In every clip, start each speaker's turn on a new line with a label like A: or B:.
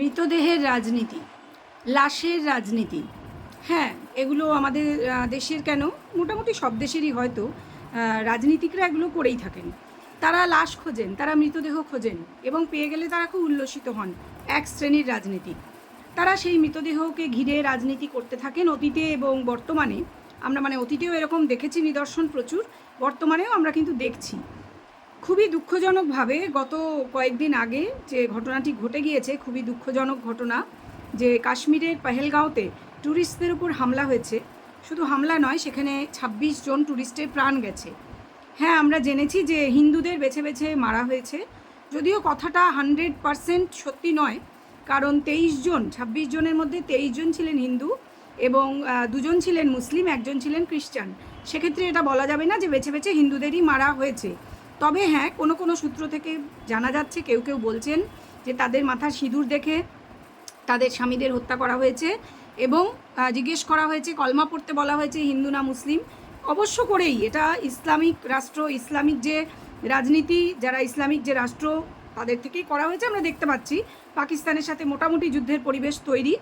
A: মৃতদেহের রাজনীতি, লাশের রাজনীতি। হ্যাঁ এগুলো আমাদের দেশের কেন? মোটামুটি সব দেশেরই হয়তো রাজনীতিকরা এগুলো করেই থাকেন। তারা লাশ খোঁজেন, তারা মৃতদেহ খোঁজেন এবং পেয়ে গেলে তারা খুব উল্লসিত হন, এক শ্রেণির রাজনীতি তারা সেই মৃতদেহকে ঘিরে রাজনীতি করতে থাকেন অতীতে এবং বর্তমানে। আমরা মানে অতীতেও এরকম দেখেছি, নিদর্শন প্রচুর, বর্তমানেও আমরা কিন্তু দেখছি। খুবই দুঃখজনকভাবে গত কয়েকদিন আগে যে ঘটনাটি ঘটে গিয়েছে, খুবই দুঃখজনক ঘটনা, যে কাশ্মীরের পেহেলগাঁওতে ট্যুরিস্টদের উপর হামলা হয়েছে। শুধু হামলা নয়, সেখানে ২৬ জন ট্যুরিস্টের প্রাণ গেছে। হ্যাঁ আমরা জেনেছি যে হিন্দুদের বেছে বেছে মারা হয়েছে। যদিও কথাটা হান্ড্রেড পারসেন্ট সত্যি নয়, কারণ তেইশ জন ২৬ জনের মধ্যে তেইশ জন ছিলেন হিন্দু এবং দুজন ছিলেন মুসলিম, একজন ছিলেন খ্রিস্টান। সেক্ষেত্রে এটা বলা যাবে না যে বেছে বেছে হিন্দুদেরই মারা হয়েছে। তবে হ্যাঁ কোনো কোনো সূত্র থেকে জানা যাচ্ছে, কেউ কেউ বলছেন যে তাদের মাথার সিঁদুর দেখে তাদের স্বামীদের হত্যা করা হয়েছে এবং জিজ্ঞেস করা হয়েছে, কলমা পড়তে বলা হয়েছে হিন্দু না মুসলিম। অবশ্য করেই এটা ইসলামিক রাষ্ট্র, ইসলামিক যে রাজনীতি, যারা ইসলামিক যে রাষ্ট্র, তাদের থেকেই করা হয়েছে, আমরা দেখতে পাচ্ছি। পাকিস্তানের সাথে মোটামুটি যুদ্ধের পরিবেশ তৈরি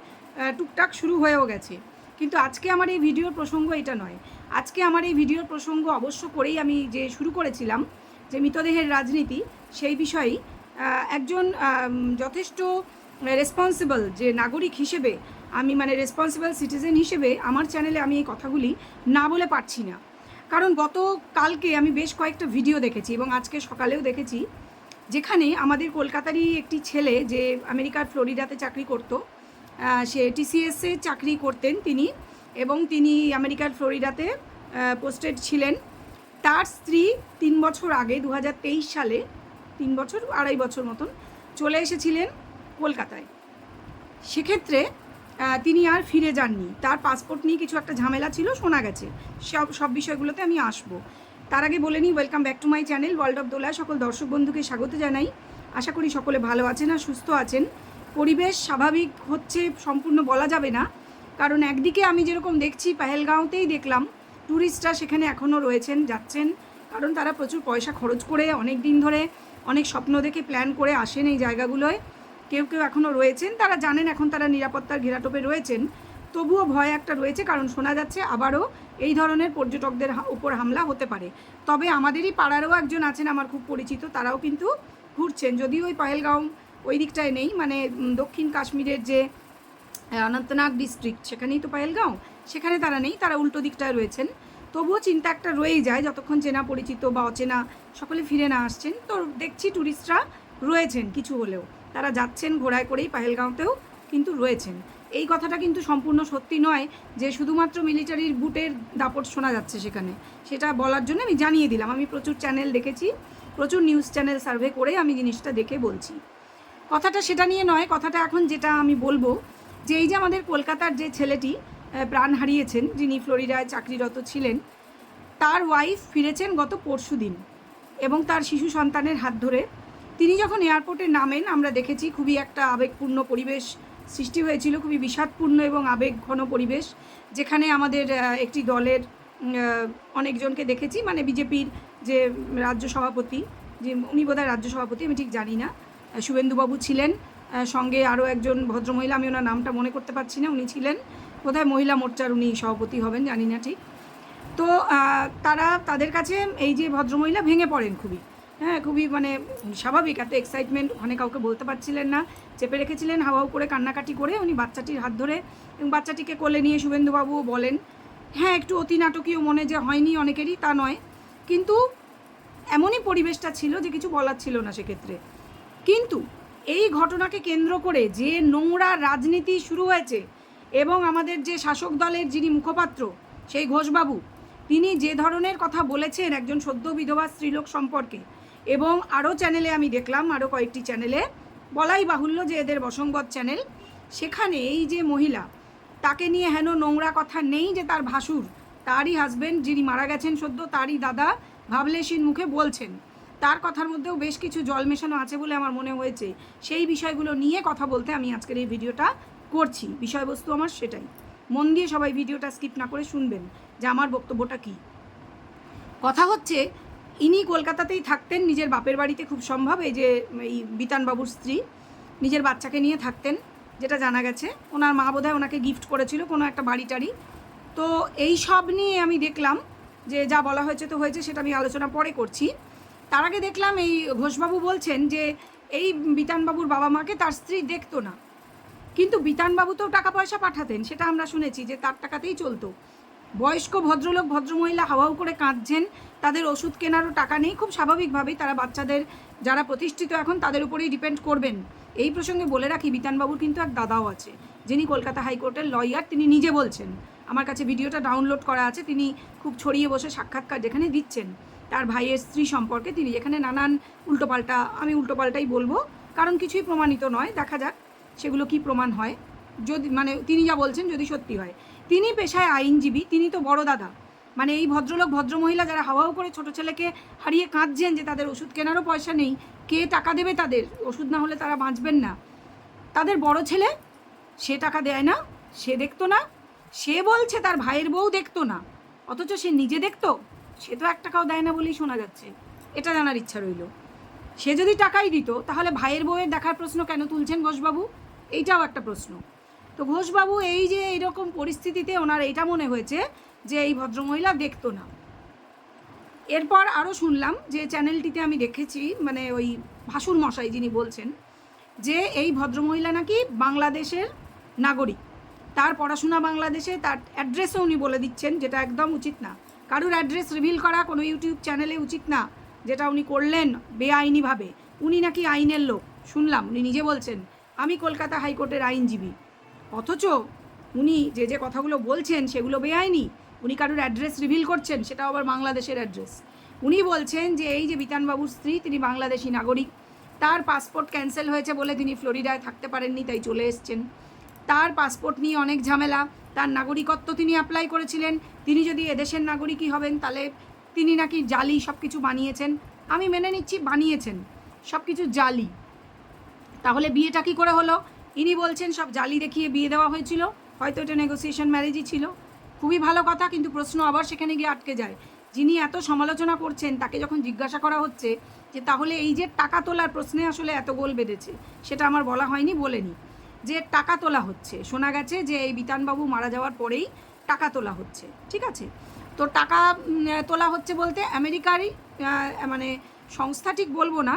A: টুকটাক শুরু হয়েও গেছে। কিন্তু আজকে আমার এই ভিডিওর প্রসঙ্গ এটা নয়। আজকে আমার এই ভিডিওর প্রসঙ্গ অবশ্য করেই আমি যে শুরু করেছিলাম যে মৃতদেহের রাজনীতি, সেই বিষয়েই একজন যথেষ্ট রেসপন্সিবল যে নাগরিক হিসেবে আমি মানে রেসপন্সিবল সিটিজেন হিসেবে আমার চ্যানেলে আমি এই কথাগুলি না বলে পারছি না। কারণ গত কালকে আমি বেশ কয়েকটা ভিডিও দেখেছি এবং আজকে সকালেও দেখেছি, যেখানে আমাদের কলকাতারই একটি ছেলে যে আমেরিকার ফ্লোরিডাতে চাকরি করতো সে টিসিএসে চাকরি করতেন তিনি এবং তিনি আমেরিকার ফ্লোরিডাতে পোস্টেড ছিলেন। তার স্ত্রী তিন বছর আগে দু হাজার তেইশ সালে, তিন বছর, আড়াই বছর মতন চলে এসেছিলেন কলকাতায়। সেক্ষেত্রে তিনি আর ফিরে যাননি। তার পাসপোর্ট নিয়ে কিছু একটা ঝামেলা ছিল, শোনা গেছে। সব সব বিষয়গুলোতে আমি আসব। তার আগে বলে নিই welcome back to my channel world of Dola সকল দর্শক বন্ধুকে স্বাগত জানাই। আশা করি সকলে ভালো আছেন আর সুস্থ আছেন। পরিবেশ স্বাভাবিক হচ্ছে, সম্পূর্ণ বলা যাবে না। কারণ একদিকে আমি যেরকম দেখছি, পেহেলগাঁওতেই দেখলাম ট্যুরিস্টরা সেখানে এখনও রয়েছেন, যাচ্ছেন। কারণ তারা প্রচুর পয়সা খরচ করে অনেক দিন ধরে অনেক স্বপ্ন দেখে প্ল্যান করে আসেন এই জায়গাগুলোয়। কেউ কেউ এখনও রয়েছেন, তারা জানেন এখন তারা নিরাপত্তার ঘেরাটোপে রয়েছেন। তবুও ভয় একটা রয়েছে, কারণ শোনা যাচ্ছে আবারও এই ধরনের পর্যটকদের উপর হামলা হতে পারে। তবে আমাদেরই পাড়ারও একজন আছেন আমার খুব পরিচিত, তারাও কিন্তু ঘুরছেন। যদিও ওই পহেলগাঁও ওই দিকটায় নেই মানে দক্ষিণ কাশ্মীরের যে অনন্তনাগ ডিস্ট্রিক্ট সেখানেই তো পায়েলগাঁও। সেখানে তারা নেই, তারা উল্টো দিকটায় রয়েছেন। তবুও চিন্তা একটা রয়েই যায়, যতক্ষণ চেনা পরিচিত বা অচেনা সকলে ফিরে না আসছেন, তো দেখছি ট্যুরিস্টরা রয়েছেন কিছু হলেও। তারা যাচ্ছেন ঘোড়ায় করেই পাহেলগাঁওতেও কিন্তু রয়েছেন। এই কথাটা কিন্তু সম্পূর্ণ সত্যি নয় যে শুধুমাত্র মিলিটারির বুটের দাপট শোনা যাচ্ছে সেখানে। সেটা বলার জন্য আমি জানিয়ে দিলাম। আমি প্রচুর চ্যানেল দেখেছি, প্রচুর নিউজ চ্যানেল সার্ভে করে আমি জিনিসটা দেখে বলছি। কথাটা সেটা নিয়ে নয়, কথাটা এখন যেটা আমি বলব যে এই যে আমাদের কলকাতার যে ছেলেটি প্রাণ হারিয়েছেন, যিনি ফ্লোরিডায় চাকরিরত ছিলেন, তার ওয়াইফ ফিরেছেন গত পরশু দিন এবং তার শিশু সন্তানের হাত ধরে। তিনি যখন এয়ারপোর্টে নামেন, আমরা দেখেছি খুবই একটা আবেগপূর্ণ পরিবেশ সৃষ্টি হয়েছিল, খুবই বিষাদপূর্ণ এবং আবেগঘন পরিবেশ, যেখানে আমাদের একটি দলের অনেকজনকে দেখেছি মানে বিজেপির যে রাজ্য সভাপতি, যে উনি বোধহয় রাজ্য সভাপতি, আমি ঠিক জানি না শুভেন্দুবাবু ছিলেন। সঙ্গে আরও একজন ভদ্রমহিলা, আমি ওনার নামটা মনে করতে পারছি না, উনি ছিলেন বোধহয় মহিলা মোর্চার উনি সভাপতি হবেন, জানি না ঠিক। তো তারা তাদের কাছে এই যে ভদ্রমহিলা ভেঙে পড়েন খুবই হ্যাঁ খুবই মানে স্বাভাবিক, এত এক্সাইটমেন্ট ওখানে কাউকে বলতে পারছিলেন না, চেপে রেখেছিলেন, হাওয়াও করে কান্নাকাটি করে উনি বাচ্চাটির হাত ধরে এবং বাচ্চাটিকে কোলে নিয়ে শুভেন্দুবাবুও বলেন হ্যাঁ একটু অতি নাটকীয় মনে যে হয়নি অনেকেরই, তা নয়, কিন্তু এমনই পরিবেশটা ছিল যে কিছু বলার ছিল না সেক্ষেত্রে। কিন্তু এই ঘটনাকে কেন্দ্র করে যে নোংরা রাজনীতি শুরু হয়েছে এবং আমাদের যে শাসক দলের যিনি মুখপাত্র সেই ঘোষবাবু, তিনি যে ধরনের কথা বলেছেন একজন সদ্য বিধবা স্ত্রীলোক সম্পর্কে এবং আরও চ্যানেলে আমি দেখলাম, আরও কয়েকটি চ্যানেলে বলাই বাহুল্য যে এদের বসঙ্গত চ্যানেল, সেখানে এই যে মহিলা, তাকে নিয়ে হেন নোংরা কথা নেই যে তার ভাসুর, তারই হাজবেন্ড যিনি মারা গেছেন সদ্য, তারই দাদা ভাবলেশির মুখে বলছেন। তার কথার মধ্যেও বেশ কিছু জল মেশানো আছে বলে আমার মনে হয়েছে। সেই বিষয়গুলো নিয়ে কথা বলতে আমি আজকের এই ভিডিওটা করছি। বিষয়বস্তু আমার সেটাই। মন দিয়ে সবাই ভিডিওটা স্কিপ না করে শুনবেন যে আমার বক্তব্যটা কী। কথা হচ্ছে, ইনি কলকাতাতেই থাকতেন, নিজের বাপের বাড়িতে খুব সম্ভব, এই যে এই বিতানবাবুর স্ত্রী, নিজের বাচ্চাকে নিয়ে থাকতেন, যেটা জানা গেছে। ওনার মা বোধহয় ওনাকে গিফট করেছিল কোনো একটা বাড়ি টাড়ি তো এই সব নিয়ে আমি দেখলাম যে যা বলা হয়েছে তো হয়েছে, সেটা আমি আলোচনা পরে করছি। তার আগে দেখলাম এই ঘোষবাবু বলছেন যে এই বিতানবাবুর বাবা মাকে তার স্ত্রী দেখতো না। কিন্তু বিতানবাবু তো টাকা পয়সা পাঠাতেন, সেটা আমরা শুনেছি যে তার টাকাতেই চলতো। বয়স্ক ভদ্রলোক, ভদ্রমহিলা হাওয়াও করে কাঁদছেন, তাদের ওষুধ কেনারও টাকা নেই। খুব স্বাভাবিকভাবেই তারা বাচ্চাদের যারা প্রতিষ্ঠিত এখন তাদের উপরেই ডিপেন্ড করবেন। এই প্রসঙ্গে বলে রাখি, বিতানবাবুর কিন্তু এক দাদাও আছে, যিনি কলকাতা হাইকোর্টের লয়ার তিনি নিজে বলছেন, আমার কাছে ভিডিওটা ডাউনলোড করা আছে, তিনি খুব ছড়িয়ে বসে সাক্ষাৎকার যেখানে দিচ্ছেন। তার ভাইয়ের স্ত্রী সম্পর্কে তিনি যেখানে নানান উল্টোপাল্টা, আমি উল্টোপাল্টাই বলব। কারণ কিছুই প্রমাণিত নয়, দেখা যাক সেগুলো কি প্রমাণ হয়। যদি মানে তিনি যা বলছেন যদি সত্যি হয়। তিনি পেশায় আইনজীবী, তিনি তো বড় দাদা। মানে এই ভদ্রলোক, ভদ্রমহিলা যারা হাওয়াও করে ছোট ছেলেকে হারিয়ে কাঁদছেন যে তাদের ওষুধ কেনারও পয়সা নেই, কে টাকা দেবে তাদের? ওষুধ না হলে তারা বাঁচবেন না। তাদের বড় ছেলে, সে টাকা দেয় না, সে দেখতো না, সে বলছে তার ভাইয়ের বউ দেখতো না, অথচ সে নিজে দেখতো। সে তো এক টাকাও দেয় না বলেই শোনা যাচ্ছে। এটা জানার ইচ্ছা রইল। সে যদি টাকাই দিত, তাহলে ভাইয়ের বউয়ের দেখার প্রশ্ন কেন তুলছেন ঘোষবাবু? এইটাও একটা প্রশ্ন। তো ঘোষবাবু এই যে এইরকম পরিস্থিতিতে ওনার এটা মনে হয়েছে যে এই ভদ্রমহিলা দেখতো না। এরপর আরও শুনলাম যে চ্যানেলটিতে আমি দেখেছি মানে ওই ভাসুর মশাই যিনি বলছেন, যে এই ভদ্রমহিলা নাকি বাংলাদেশের নাগরিক। তার পড়াশোনা বাংলাদেশে, তার অ্যাড্রেসও উনি বলে দিচ্ছেন, যেটা একদম উচিত না। কারুর অ্যাড্রেস রিভিল করা কোনো ইউটিউব চ্যানেলে উচিত না, যেটা উনি করলেন বেআইনিভাবে। উনি নাকি আইনের লোক। শুনলাম, উনি নিজে বলছেন, আমি কলকাতা হাইকোর্টের আইনজীবী। অথচ উনি যে যে কথাগুলো বলছেন সেগুলো বেআইনি। উনি কারুর অ্যাড্রেস রিভিল করছেন সেটা আবার বাংলাদেশের অ্যাড্রেস। উনি বলছেন যে, এই যে বিতানবাবুর স্ত্রী, তিনি বাংলাদেশি নাগরিক, তার পাসপোর্ট ক্যান্সেল হয়েছে বলে তিনি ফ্লোরিডায় থাকতে পারেননি, তাই চলে এসছেন। তার পাসপোর্ট নিয়ে অনেক ঝামেলা, তার নাগরিকত্ব তিনি অ্যাপ্লাই করেছিলেন, তিনি যদি এদেশের নাগরিকই হবেন, তাহলে তিনি নাকি জালি সব কিছু বানিয়েছেন। আমি মেনে নিচ্ছি বানিয়েছেন সব কিছু জালি। তাহলে বিয়েটা কি করে হলো? ইনি বলছেন সব জালি দেখিয়ে বিয়ে দেওয়া হয়েছিল, হয়তো এটা নেগোসিয়েশন ম্যারেজই ছিল। খুবই ভালো কথা, কিন্তু প্রশ্ন আবার সেখানে গিয়ে আটকে যায়। যিনি এত সমালোচনা করছেন, তাকে যখন জিজ্ঞাসা করা হচ্ছে যে তাহলে এই যে টাকা তোলার প্রশ্নে আসলে এত গোল বেঁধেছে, সেটা আমার বলা হয়নি, বলেনি। যে টাকা তোলা হচ্ছে। শোনা গেছে যে এই বিতানবাবু মারা যাওয়ার পরেই টাকা তোলা হচ্ছে, ঠিক আছে? তো টাকা তোলা হচ্ছে বলতে আমেরিকারই মানে সংস্থা ঠিক বলব না,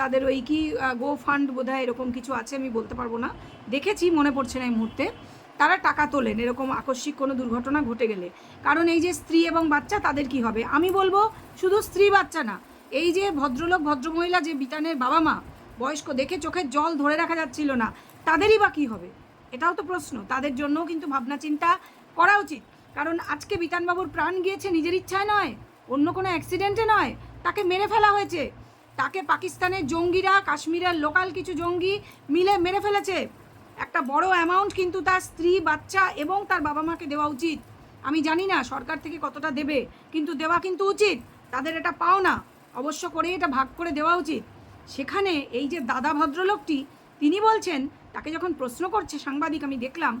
A: তাদের ওই কি গো ফান্ড বোধহয় এরকম কিছু আছে, আমি বলতে পারব না। দেখেছি, মনে পড়ছে না এই মুহূর্তে। তারা টাকা তোলেন, এরকম আকস্মিক কোনো দুর্ঘটনা ঘটে গেলে। কারণ এই যে স্ত্রী এবং বাচ্চা, তাদের কি হবে? আমি বলব, শুধু স্ত্রী বাচ্চা না, এই যে ভদ্রলোক, ভদ্রমহিলা, যে বিতানের বাবা মা, বয়স্ক, দেখে চোখের জল ধরে রাখা যাচ্ছিল না তাদেরই বা কী হবে? এটাও তো প্রশ্ন। তাদের জন্যও কিন্তু ভাবনা চিন্তা করা উচিত। কারণ আজকে বিতানবাবুর প্রাণ গিয়েছে নিজের ইচ্ছায় নয়, অন্য কোনো অ্যাক্সিডেন্টে নয়, তাকে মেরে ফেলা হয়েছে। তাকে পাকিস্তানের জঙ্গিরা, কাশ্মীরের লোকাল কিছু জঙ্গি মিলে মেরে ফেলেছে। একটা বড় অ্যামাউন্ট কিন্তু তার স্ত্রী, বাচ্চা এবং তার বাবা মাকে দেওয়া উচিত। আমি জানি না সরকার থেকে কতটা দেবে, কিন্তু দেওয়া কিন্তু উচিত। তাদের এটা পাও না অবশ্য করে এটা ভাগ করে দেওয়া উচিত। সেখানে এই যে দাদা ভদ্রলোকটি, তিনি বলছেন তাকে যখন প্রশ্ন করছে সাংবাদিক, আমি দেখলাম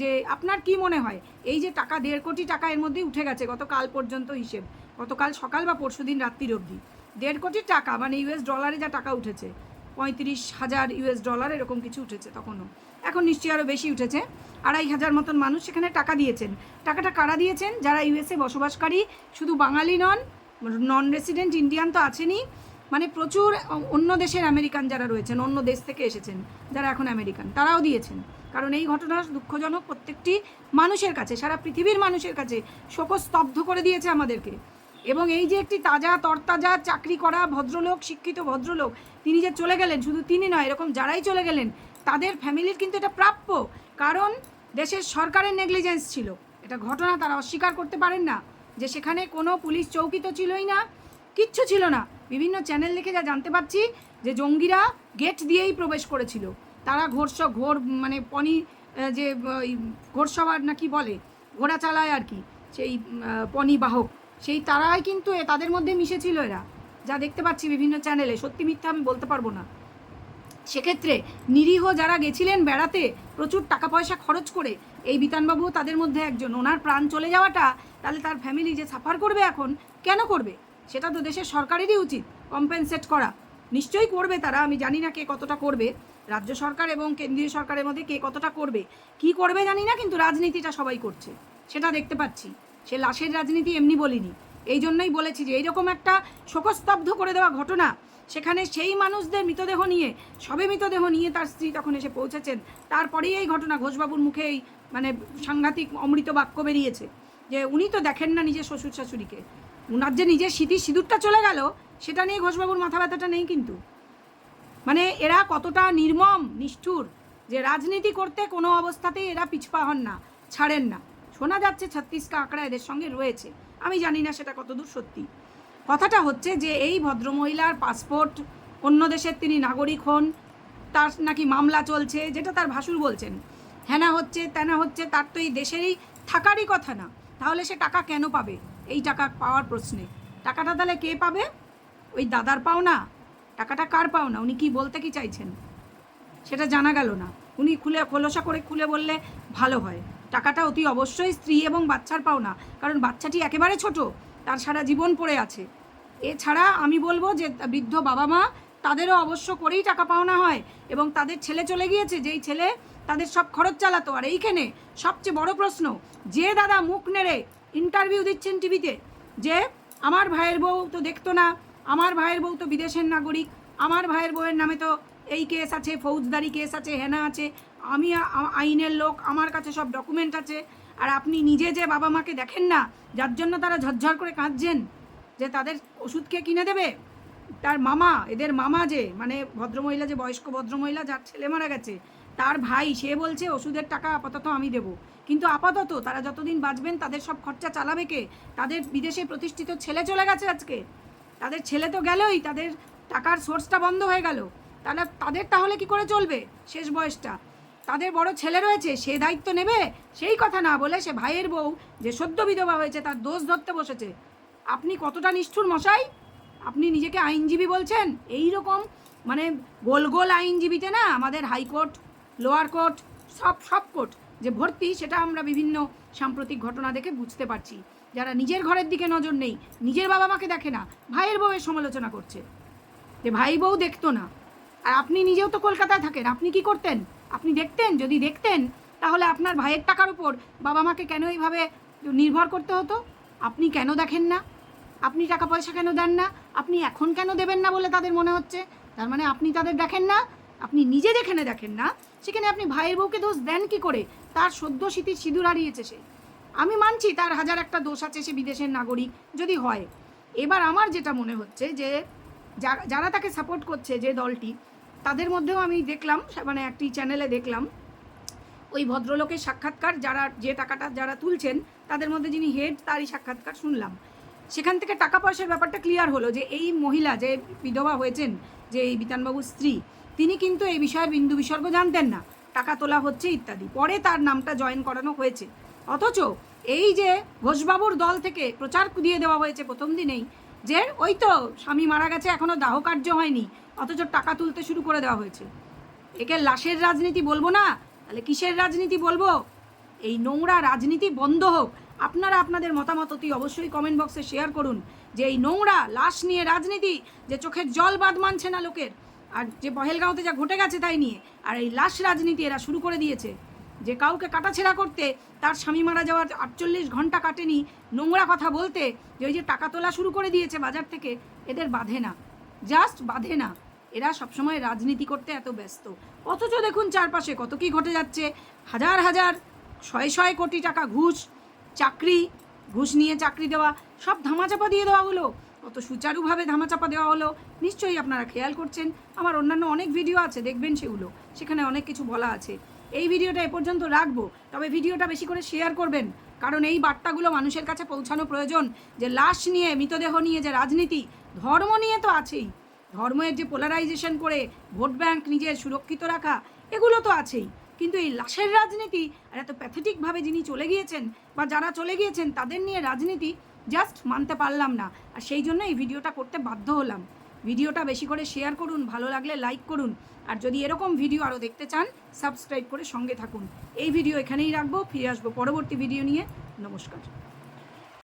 A: যে আপনার কি মনে হয়? এই যে টাকা, দেড় কোটি টাকা এর মধ্যে উঠে গেছে গতকাল পর্যন্ত হিসেব। গতকাল সকাল বা পরশু দিন রাত্রির অবধি। দেড় কোটি টাকা মানে ইউএস ডলারে যা টাকা উঠেছে, পঁয়ত্রিশ হাজার ইউএস ডলার এরকম কিছু উঠেছে তখনও। এখন নিশ্চয়ই আরও বেশি উঠেছে। আড়াই হাজার মতন মানুষ সেখানে টাকা দিয়েছেন। টাকাটা কারা দিয়েছেন? যারা ইউএসএ বসবাসকারী, শুধু বাঙালি নন নন রেসিডেন্ট ইন্ডিয়ান তো আছেনই। মানে প্রচুর, অন্য দেশের আমেরিকান যারা রয়েছেন, অন্য দেশ থেকে এসেছেন, যারা এখন আমেরিকান, তারাও দিয়েছেন। কারণ এই ঘটনা দুঃখজনক, প্রত্যেকটি মানুষের কাছে, সারা পৃথিবীর মানুষের কাছে শোকস্তব্ধ করে দিয়েছে আমাদেরকে। এবং এই যে একটি তাজা, তরতাজা চাকরি করা ভদ্রলোক, শিক্ষিত ভদ্রলোক, তিনি যে চলে গেলেন, শুধু তিনি নয়, এরকম যারাই চলে গেলেন, তাদের ফ্যামিলির কিন্তু এটা প্রাপ্য। কারণ দেশের সরকারের নেগলিজেন্স ছিল। এটা ঘটনা তারা অস্বীকার করতে পারেন না যে সেখানে কোনো পুলিশ চৌকি তো ছিলই না, কিচ্ছু ছিল না। বিভিন্ন চ্যানেল দেখে যা জানতে পারছি যে জঙ্গিরা গেট দিয়েই প্রবেশ করেছিল। তারা ঘোরস ঘোর মানে পনি যে, ওই ঘোরসবার না কি বলে, ঘোড়া চালায় আর কি, সেই পনি বাহক। সেই তারাই কিন্তু তাদের মধ্যে মিশেছিল এরা। যা দেখতে পাচ্ছি বিভিন্ন চ্যানেলে সত্যি মিথ্যা আমি বলতে পারব না। সেক্ষেত্রে নিরীহ যারা গেছিলেন বেড়াতে, প্রচুর টাকা পয়সা খরচ করে, এই বিতানবাবুও তাদের মধ্যে একজন। ওনার প্রাণ চলে যাওয়াটা, তাহলে তার ফ্যামিলি যে সাফার করবে এখন, কেন করবে? সেটা তো দেশের সরকারেরই উচিত কম্পেনসেট করা। নিশ্চয়ই করবে তারা, আমি জানি না কে কতটা করবে। রাজ্য সরকার এবং কেন্দ্রীয় সরকারের মধ্যে কে কতটা করবে। কি করবে জানি না, কিন্তু রাজনীতিটা সবাই করছে। সেটা দেখতে পাচ্ছি। সে লাশের রাজনীতি এমনি বলিনি। এই জন্যই বলেছি যে এইরকম একটা শোকস্তব্ধ করে দেওয়া ঘটনা, সেখানে সেই মানুষদের মৃতদেহ নিয়ে, সবে মৃতদেহ নিয়ে তার স্ত্রী তখন এসে পৌঁছেছেন। তারপরেই এই ঘটনা ঘোষবাবুর মুখে এই মানে সাংঘাতিক অমৃত বাক্য বেরিয়েছে। যে উনি তো দেখেন না নিজের শ্বশুর শাশুড়িকে। উনার যে নিজের স্মৃতি সিঁদুরটা চলে গেল, সেটা নিয়ে ঘোষবাবুর মাথা ব্যথাটা নেই কিন্তু। মানে এরা কতটা নির্মম, নিষ্ঠুর, যে রাজনীতি করতে কোনো অবস্থাতেই এরা পিছপা হন না, ছাড়েন না। শোনা যাচ্ছে ছত্রিশটা আঁকড়া এদের সঙ্গে রয়েছে। আমি জানি না সেটা কতদূর সত্যি। কথাটা হচ্ছে যে এই ভদ্রমহিলার পাসপোর্ট, অন্য দেশের তিনি নাগরিক হন, তার নাকি মামলা চলছে, যেটা তার ভাসুর বলছেন। হ্যানা হচ্ছে, তেনা হচ্ছে, তার তো এই দেশেরই থাকারই কথা না। তাহলে সে টাকা কেন পাবে? এই টাকা পাওয়ার প্রশ্নে। টাকাটা তাহলে কে পাবে? ওই দাদার পাও না। টাকাটা কার পাও না? উনি কি বলতে কি চাইছেন? সেটা জানা গেল না। উনি খুলে খোলসা করে খুলে বললে ভালো হয়। টাকাটা অতি অবশ্যই স্ত্রী এবং বাচ্চার পাও না। কারণ বাচ্চাটি একেবারে ছোট, তার সারা জীবন পড়ে আছে। এছাড়া আমি বলব যে বৃদ্ধ বাবা মা তাদেরও অবশ্য করেই টাকা পাওনা হয় এবং তাদের ছেলে চলে গিয়েছে, যেই ছেলে তাদের সব খরচ চালাতো। আর এইখানে সবচেয়ে বড় প্রশ্ন, যে দাদা মুখ নেড়ে ইন্টারভিউ দিচ্ছেন টিভিতে যে, আমার ভাইয়ের বউ তো দেখতো না, আমার ভাইয়ের বউ তো বিদেশের নাগরিক, আমার ভাইয়ের বউয়ের নামে তো এই কেস আছে, ফৌজদারি কেস আছে, হেনা আছে, আমি আইনের লোক, আমার কাছে সব ডকুমেন্ট আছে, আর আপনি নিজে যে বাবা মাকে দেখেন না, যার জন্য তারা ঝরঝর করে কাঁদছেন, যে তাদের ওষুধ কে কিনে দেবে? তার মামা, এদের মামা যে মানে ভদ্রমহিলা যে, বয়স্ক ভদ্রমহিলা, যার ছেলে মারা গেছে তার ভাই, সে বলছে, ওষুধের টাকা আপাতত আমি দেবো। কিন্তু আপাতত তারা যতদিন বাঁচবেন, তাদের সব খরচা চালাবে কে? তাদের বিদেশে প্রতিষ্ঠিত ছেলে চলে গেছে আজকে। তাদের ছেলে তো গেলই, তাদের টাকার সোর্সটা বন্ধ হয়ে গেল। তাহলে তাদের তাহলে কি করে চলবে শেষ বয়সটা? তাদের বড় ছেলে রয়েছে, সে দায়িত্ব নেবে? সেই কথা না বলে সে ভাইয়ের বউ, যে সদ্য বিধবা হয়েছে, তার দোষ ধরতে বসেছে। আপনি কতটা নিষ্ঠুর মশাই? আপনি নিজেকে আইনজীবী বলছেন? এই রকম মানে গোল গোল আইনজীবীতে না আমাদের হাইকোর্ট লোয়ার কোর্ট সব সব কোর্ট যে ভর্তি, সেটা আমরা বিভিন্ন সাম্প্রতিক ঘটনা দেখে বুঝতে পারছি। যারা নিজের ঘরের দিকে নজর নেই, নিজের বাবা মাকে দেখে না, ভাইয়ের বউয়ের সমালোচনা করছে। যে ভাই বউ দেখতো না। আর আপনি নিজেও তো কলকাতায় থাকেন, আপনি কি করতেন? আপনি দেখতেন? যদি দেখতেন, তাহলে আপনার ভাইয়ের টাকার উপর বাবা মাকে কেন এইভাবে নির্ভর করতে হতো? আপনি কেন দেখেন না? আপনি টাকা পয়সা কেন দেন না? আপনি এখন কেন দেবেন না বলে তাদের মনে হচ্ছে? তার মানে আপনি তাদের দেখেন না? আপনি নিজে যেখানে দেখেন না, সেখানে আপনি ভাইয়ের বউকে দোষ দেন কি করে? তার সদ্য স্মৃতির সিঁদুর হারিয়েছে সে। আমি মানছি তার হাজার একটা দোষ আছে সে বিদেশের নাগরিক, যদি হয়। এবার আমার যেটা মনে হচ্ছে যে যারা তাকে সাপোর্ট করছে যে দলটি, তাদের মধ্যেও আমি দেখলাম মানে একটি চ্যানেলে দেখলাম, ওই ভদ্রলোকের সাক্ষাৎকার, যারা যে টাকাটা যারা তুলছেন, তাদের মধ্যে যিনি হেড তারই সাক্ষাৎকার শুনলাম। সেখান থেকে টাকা পয়সার ব্যাপারটা ক্লিয়ার হলো যে, এই মহিলা যে বিধবা হয়েছেন, যে এই বিতানবাবুর স্ত্রী তিনি কিন্তু এই বিষয়ে বিন্দু বিসর্গ জানতেন না। টাকা তোলা হচ্ছে ইত্যাদি। পরে তার নামটা জয়েন করানো হয়েছে। অথচ এই যে ঘোষবাবুর দল থেকে প্রচার দিয়ে দেওয়া হয়েছে প্রথম দিনেই, যে ওই তো স্বামী মারা গেছে এখনও দাহ কার্য হয়নি, অথচ টাকা তুলতে শুরু করে দেওয়া হয়েছে। একে লাশের রাজনীতি বলব না, তাহলে কিসের রাজনীতি বলব? এই নোংরা রাজনীতি বন্ধ হোক। আপনারা আপনাদের মতামত অতি অবশ্যই কমেন্ট বক্সে শেয়ার করুন, যে এই নোংরা, লাশ নিয়ে রাজনীতি, যে চোখের জল বাদ মানছে না লোকের আর যে পহেলগাঁওতে যা ঘটে গেছে তাই নিয়ে, আর এই লাশ রাজনীতি এরা শুরু করে দিয়েছে। যে কাউকে কাটাছেড়া করতে তার স্বামী মারা যাওয়ার আটচল্লিশ ঘণ্টা কাটেনি, নোংরা কথা বলতে, যে ওই যে টাকা তোলা শুরু করে দিয়েছে বাজার থেকে, এদের বাঁধে না। জাস্ট বাঁধে না। এরা সবসময় রাজনীতি করতে এত ব্যস্ত। অথচ দেখুন চারপাশে কত কি ঘটে যাচ্ছে। হাজার হাজার, শয়ে শয়ে কোটি টাকা ঘুষ, চাকরি, ঘুষ নিয়ে চাকরি দেওয়া, সব ধামাচাপা দিয়ে দেওয়া হলো। কত সুচারুভাবে ধামাচাপা দেওয়া হলো, নিশ্চয়ই আপনারা খেয়াল করছেন। আমার অন্যান্য অনেক ভিডিও আছে, দেখবেন সেগুলো। সেখানে অনেক কিছু বলা আছে। এই ভিডিওটা এ পর্যন্ত রাখব, তবে ভিডিওটা বেশি করে শেয়ার করবেন। কারণ এই বার্তাগুলো মানুষের কাছে পৌঁছানো প্রয়োজন, যে লাশ নিয়ে, মৃতদেহ নিয়ে যে রাজনীতি, ধর্ম নিয়ে তো আছেই। ধর্মের যে পোলারাইজেশন করে ভোট ব্যাংক নিজের সুরক্ষিত রাখা, এগুলো তো আছেই। কিন্তু এই লাশের রাজনীতি, আর এত প্যাথেটিকভাবে যিনি চলে গিয়েছেন, বা যারা চলে গিয়েছেন, তাদের নিয়ে রাজনীতি জাস্ট মানতে পারলাম না। আর সেই জন্য এই ভিডিওটা করতে বাধ্য হলাম। ভিডিওটা বেশি করে শেয়ার করুন, ভালো লাগলে লাইক করুন। আর যদি এরকম ভিডিও আরও দেখতে চান, সাবস্ক্রাইব করে সঙ্গে থাকুন। এই ভিডিও এখানেই রাখব, ফিরে আসব পরবর্তী ভিডিও নিয়ে। নমস্কার।